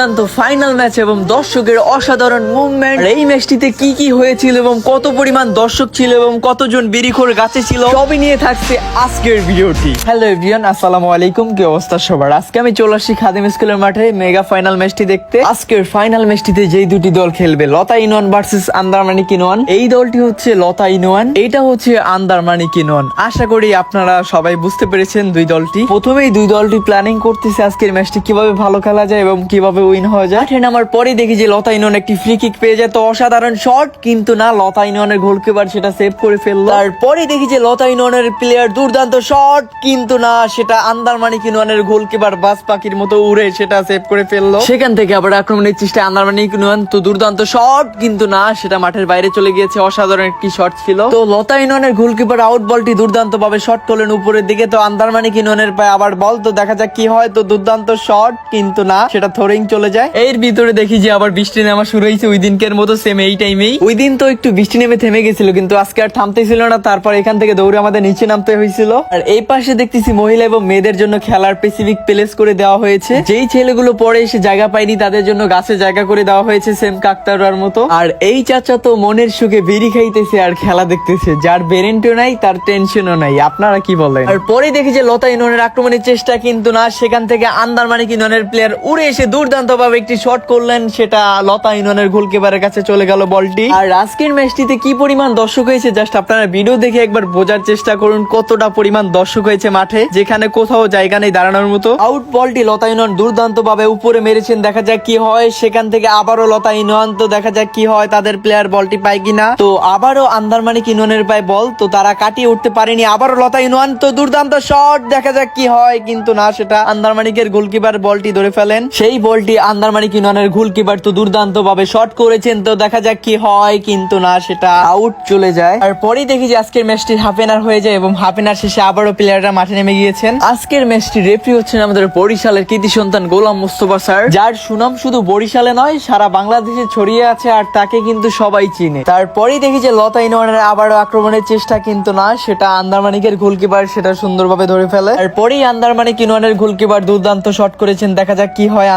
দুর্দান্ত final match এবং দর্শকের অসাধারণ মুভমেন্ট এই ম্যাচটিতে কি কি হয়েছিল এবং কত পরিমাণ দর্শক ছিল এবং কতজন বিরিখোর গাছে ছিল, সবই নিয়ে থাকছে আজকের ভিডিওটি হ্যালো এভরিওয়ান আসসালামু আলাইকুম, কি অবস্থা সবার? আজকে আমি চলে আসছি খাদিম স্কুলের মাঠে মেগা ফাইনাল ম্যাচটি দেখতে। আজকের ফাইনাল ম্যাচটিতে যেই দুটি দল খেলবে, লতা ইনোয়ান ভার্সেস আন্দারমানি কিনোয়ান এই দলটি হচ্ছে লতা ইনোয়ান এইটা হচ্ছে আন্দারমানি কিনোয়ান আশা করি আপনারা সবাই বুঝতে পেরেছেন দুই দলটি। প্রথমেই দুই দলটি প্ল্যানিং করতেছে আজকের ম্যাচটি কীভাবে ভালো খেলা যায় এবং কীভাবে উইন হওয়া যায়। মাঠে নামার পরে দেখি যে লতা ইনোয়ান একটি ফ্রি কিক পেয়ে যায়। তো অসাধারণ শট কিন্তু না, লতা ইনোয়ানের গোলকিপার সেটা সেভ করে ফেলল। তারপরে দেখি যে লতা ইনোয়ানের প্লেয়ার দুর্দান্ত শট কিন্তু না, সেটা আন্দারমানি কিনোয়ানের গোলকিপার বাস পাখির মতো উড়ে সেটা সেভ করে ফেলল। সেখান থেকে আবার আক্রমণের চেষ্টা আন্দারমানি কিনোয়ান তো দুর্দান্ত শট কিন্তু না, সেটা মাঠের বাইরে চলে গিয়েছে। অসাধারণ একটি শট ছিল। তো লতা ইনোয়ানের গোলকিপার আউট বলটি দুর্দান্ত ভাবে শট করলেন উপরের দিকে। তো আন্দারমানি কিনোয়ানের পায়ে আবার বল তো দেখা যাক কি হয়। তো দুর্দান্ত শট কিন্তু না, সেটা থ্রোয়িং চলে যায়? এর ভিতরে দেখি যে আবার বৃষ্টি নামা শুরু হয়েছে ওই দিনকের মতো সেম এই টাইমেই ওই দিন তো একটু বৃষ্টি নেমে থেমে গেছিল কিন্তু আজকে আর থামতেছিল না তারপর এখান থেকে দৌড়ে আমাদের নিচে নামতে হয়েছিল। আর এই পাশে দেখতেছি মহিলা এবং মেয়েদের জন্য খেলার স্পেসিফিক প্লেস করে দেওয়া হয়েছে। যেই ছেলেগুলো পরে এসে জায়গা পায়নি তাদের জন্য গাছে জায়গা করে দেওয়া হয়েছে সেম কাকতারুয়ার মতো। আর এই চাচা তো মনের সুখে বিড়ি খাইতেছে আর খেলা দেখতেছে যার বেরেন্টও নাই তার টেনশনও নাই। আপনারা কি বলেন? আর পরে দেখি যে লতা ইনোনের আক্রমণের চেষ্টা কিন্তু না সেখান থেকে আন্দারমানিক ইনোনের প্লেয়ার উড়ে এসে দুর্দান্ত ভাবে একটি শট করলেন, সেটা লতা ইনোনের গোলকিপারের কাছে চলে গেল বলটি। আর আজকের ম্যাচটিতে কি পরিমাণ দর্শক হয়েছে জাস্ট আপনারা ভিডিও দেখে একবার বোঝার চেষ্টা করুন কতটা পরিমাণ দর্শক হয়েছে মাঠে, যেখানে কোথাও জায়গা নেই দাঁড়ানোর মতো। আউট বলটি লতা ইনোন দুর্দান্ত ভাবে উপরে মেরেছেন, দেখা যাক কি হয়। সেখান থেকে আবারও লতা ইনোয়ান, তো দেখা যাক কি হয় তাদের প্লেয়ার বলটি পায় কিনা। তো আবারও আন্দারমানিক ইনোনের পায় বল, তো তারা কাটিয়ে উঠতে পারেনি। আবারও লতা ইনোয়ান, তো দুর্দান্ত শট দেখা যাক কি হয়। কিন্তু না, সেটা আন্দারমানিকের গোলকিপার বলটি ধরে ফেলেন। সেই বলটি আন্দারমানিক ইনোনের গোলকিপার তো দুর্দান্ত ভাবে শট করেছেন, তো দেখা যাক কি হয়, কিন্তু না, সেটা আউট চলে যায়। আর পরেই দেখি যে আজকের ম্যাচটি হাফ এনার হয়ে যায় এবং হাফ এনার শেষে আবারও প্লেয়াররা মাঠে নেমে গিয়েছেন। আজকের ম্যাচটি রেফারি হচ্ছেন আমাদের বরিশালের কৃতি সন্তান গোলাম মুস্তফা স্যার, যার সুনাম শুধু বরিশালে নয়, সারা বাংলাদেশে ছড়িয়ে আছে আর তাকে কিন্তু সবাই চিনে। তারপরেই দেখি যে লতা ইনোয়ানের আবারও আক্রমণের চেষ্টা কিন্তু না, সেটা আন্দারমানিকের গোলকিপার সেটা সুন্দরভাবে ধরে ফেলে। আর পরেই আন্দারমানিক ইনোয়ানের গোলকিপার দুর্দান্ত শট করেছেন, দেখা যাক কি হয়।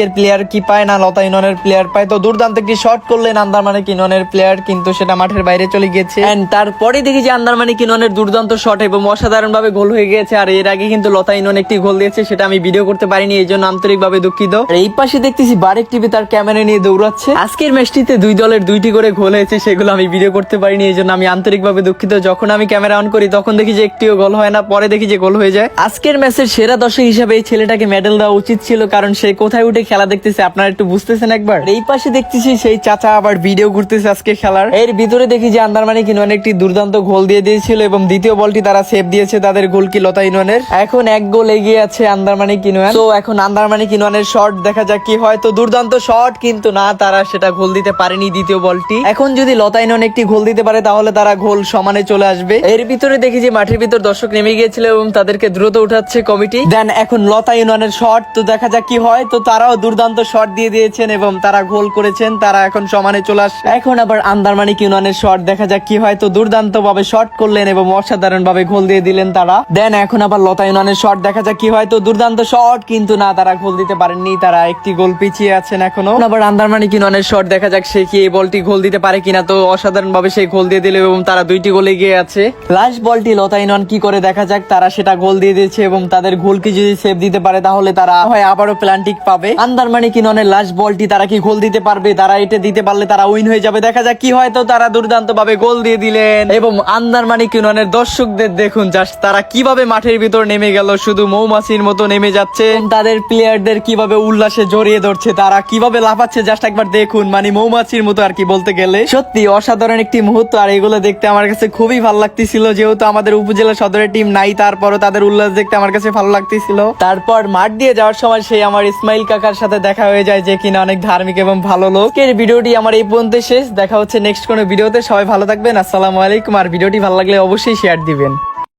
আন্দারমানিকের প্লেয়ার কি পায় না, লতা ইনোয়ানের প্লেয়ার পায়, তো দুর্দান্ত একটি শট করলেন আন্দারমানিক ইনোয়ানের প্লেয়ার কিন্তু সেটা মাঠের বাইরে চলে গেছে তারপরে দেখি যে আন্দারমানিক ইনোয়ানের দুর্দান্ত শট এবং অসাধারণ ভাবে গোল হয়ে গেছে আর এর আগে কিন্তু লতা ইনোয়ান একটি গোল দিয়েছে, সেটা আমি ভিডিও করতে পারিনি, এই জন্য আন্তরিকভাবে দুঃখিত। এই পাশে দেখতেছি বারেক টিভি তার ক্যামেরা নিয়ে দৌড়াচ্ছে। আজকের ম্যাচটিতে দুই দলের দুইটি করে গোল হয়েছে, সেগুলো আমি ভিডিও করতে পারিনি, এই জন্য আমি আন্তরিকভাবে দুঃখিত। যখন আমি ক্যামেরা অন করি, তখন দেখি যে একটিও গোল হয় না, পরে দেখি যে গোল হয়ে যায়। আজকের ম্যাচের সেরা দর্শক হিসাবে এই ছেলেটাকে মেডেল দেওয়া উচিত ছিল, কারণ সে কোথায় উঠে খেলা দেখতেছে, আপনারা একটু বুঝতেছেন একবার? এই পাশে দেখতেছি সেই চাচা আবার ভিডিও করতেছে আজকে খেলার। এর ভিতরে দেখি যে আন্দারমানি কিনোয়ান একটি দুর্দান্ত গোল দিয়ে দিয়েছিল এবং দ্বিতীয় বলটি তারা সেভ দিয়েছে তাদের গোল কি লতা ইনোয়ানের এখন এক গোল এগিয়ে আছে আন্দারমানি কিনোয়ান তো এখন আন্দারমানি কিনোয়ানের শট দেখা যাক কি হয়। তো দুর্দান্ত শট কিন্তু না, তারা সেটা গোল দিতে পারেনি দ্বিতীয় বলটি। এখন যদি লতা ইনোয়ান একটি গোল দিতে পারে, তাহলে তারা গোল সমানে চলে আসবে। এর ভিতরে দেখি যে মাঠের ভিতর দর্শক নেমে গিয়েছিল এবং তাদেরকে দ্রুত উঠাচ্ছে কমিটি। দেন এখন লতা ইউনিয়নের শট তো দেখা যাক কি হয়। তো তারাও দুর্দান্ত শট দিয়ে দিয়েছেন এবং তারা গোল করেছেন, তারা এখন সমানে চলে আসে এখন আবার আন্দারমানিক ইউনিয়নের শট, দেখা যাক কি হয়। তো দুর্দান্ত ভাবে শট করলেন এবং অসাধারণ ভাবে গোল দিয়ে দিলেন তারা। দেন এখন আবার লতা ইউনিয়নের শট, দেখা যাক কি হয়। তো দুর্দান্ত শট, কিন্তু না, তারা গোল দিতে পারেননি। তারা একটি গোল পিছিয়ে আছেন এখনও। আবার আন্দারমানিক ইউনিয়নের শট, দেখা যাক সে কি এই বলটি গোল দিতে পারে কিনা। তো অসাধারণ ভাবে সেই গোল দিয়ে দিল এবং তারা দুইটি গোলে গিয়ে আছে। লাস্ট বলটি লতা ইউনিয়ন কি করে দেখা যাক, তারা সেটা গোল দিয়ে দিয়েছে এবং তাদের গোলকে যদি সেভ দিতে পারে, তাহলে তারা হয় আবারও প্লান্টিক পাবে। আন্দারমানি কিননের লাস্ট বলটি তারা কি গোল দিতে পারবে? তারা এটা দিতে পারলে তারা উইন হয়ে যাবে। দেখা যাক কি হয় তো তারা দুর্দান্ত ভাবে গোল দিয়ে দিলেন। এবং আন্দারমানি কিননের দর্শকদের দেখুন জাস্ট তারা কীভাবে মাঠের ভিতর নেমে গেল, শুধু মৌমাছির মতো নেমে যাচ্ছে। তাদের প্লেয়ারদের কীভাবে উল্লাসে জড়িয়ে ধরছে, তারা কীভাবে লাফাচ্ছে জাস্ট একবার দেখুন মানে মৌমাছির মতো আর কি বলতে গেলে। সত্যি, অসাধারণ একটি মুহূর্ত, আর এগুলো দেখতে আমার কাছে খুবই ভালো লাগতেছিল। যেহেতু আমাদের উপজেলা সদরের টিম নাই, তারপরও তাদের উল্লাস দেখতে আমার কাছে ভালো লাগতেছিল। তারপর মাঠ দিয়ে যাওয়ার সময় সেই আমার ইসমাইল কাকার সাথে দেখা হয়ে যায় যে কিনা অনেক ধার্মিক এবং ভালো লোক। এর ভিডিওটি আমার এই পর্যন্ত শেষ। দেখা হচ্ছে নেক্সট কোনো ভিডিওতে। সবাই ভালো থাকবেন। আসসালামু আলাইকুম। আর ভিডিওটি ভালো লাগলে অবশ্যই শেয়ার দিবেন।